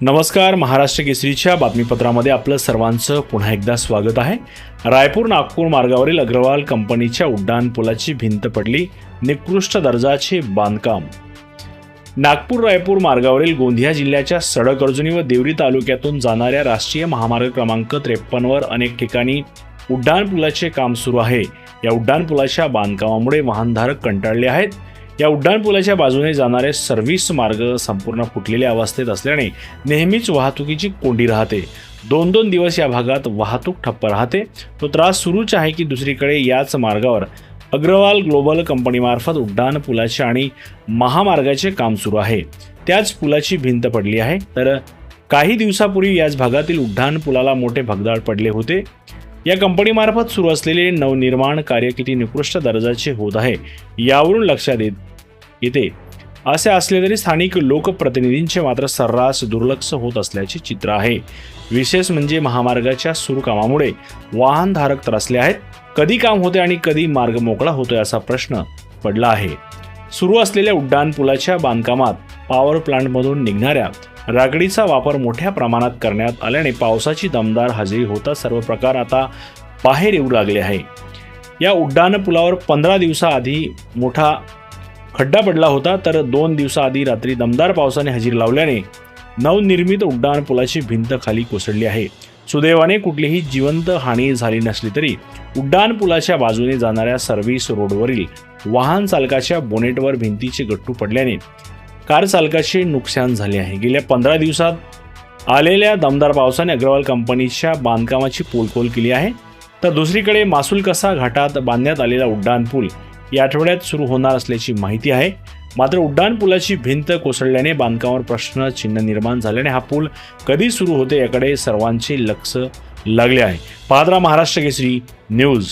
नमस्कार महाराष्ट्र केसरीच्या बातमीपत्रामध्ये आपलं सर्वांचं पुन्हा एकदा स्वागत आहे. रायपूर नागपूर मार्गावरील अग्रवाल कंपनीच्या उड्डाण पुलाची भिंत पडली निकृष्ट दर्जाचे बांधकाम. नागपूर रायपूर मार्गावरील गोंदिया जिल्ह्याच्या सडक अर्जुनी व देवरी तालुक्यातून जाणाऱ्या राष्ट्रीय महामार्ग क्रमांक त्रेपन्नवर अनेक ठिकाणी उड्डाण पुलाचे काम सुरू आहे. या उड्डाण पुलाच्या बांधकामामुळे वाहनधारक कंटाळले आहेत. या उड्डाणपुलाच्या बाजूने जाणारे सर्व्हिस मार्ग संपूर्ण फुटलेल्या अवस्थेत असल्याने नेहमीच वाहतुकीची कोंडी राहते. दोन दोन दिवस या भागात वाहतूक ठप्प राहते. तो त्रास सुरूच आहे की दुसरीकडे याच मार्गावर. अग्रवाल ग्लोबल कंपनीमार्फत उड्डाण पुलाचे आणि महामार्गाचे काम सुरू आहे. त्याच पुलाची भिंत पडली आहे. तर काही दिवसापूर्वी याच भागातील उड्डाण पुलाला मोठे भगदाड पडले होते. या कंपनीमार्फत सुरू असलेले नवनिर्माण कार्य किती निकृष्ट दर्जाचे होत आहे यावरून लक्षात येत येते असे असले तरी स्थानिक लोकप्रतिनिधींचे मात्र सर्रास दुर्लक्ष होत असल्याचे चित्र आहे. विशेष म्हणजे महामार्गाच्या सुरू कामामुळे वाहनधारक त्रासले आहेत. कधी काम होते आणि कधी मार्ग मोकळा होतोय असा प्रश्न पडला आहे. सुरू असलेल्या उड्डाण पुलाच्या बांधकामात पॉवर प्लांटमधून निघणाऱ्या रागडीचा वापर मोठ्या प्रमाणात करण्यात आल्याने पावसाची दमदार हजेरी होता सर्व प्रकार आता बाहेर येऊ लागले आहे. या उड्डाण पुलावर पंधरा दिवसाआधी मोठा खड्डा पडला होता तर दोन दिवसाआधी रात्री दमदार पावसाने हजेरी लावल्याने नवनिर्मित उड्डाण पुलाची भिंत खाली कोसळली आहे. सुदैवाने कुठलीही जिवंत हानी झाली नसली तरी उड्डाण पुलाच्या बाजूने जाणाऱ्या सर्व्हिस रोडवरील वाहन चालकाच्या बोनेटवर भिंतीचे गट्टू पडल्याने कार चालकाचे नुकसान झाले आहे. गेल्या पंधरा दिवसात आलेल्या दमदार पावसाने अग्रवाल कंपनीच्या बांधकामाची पोलखोल केली आहे. तर दुसरीकडे मासूल कसा घाटात बांधण्यात आलेला उड्डाण पूल या आठवड्यात सुरू होणार असल्याची माहिती आहे. मात्र उड्डाण पुलाची भिंत कोसळल्याने बांधकामावर प्रश्न चिन्ह निर्माण झाल्याने हा पूल कधी सुरू होते याकडे सर्वांचे लक्ष लागले आहे. पादरा महाराष्ट्र केसरी न्यूज.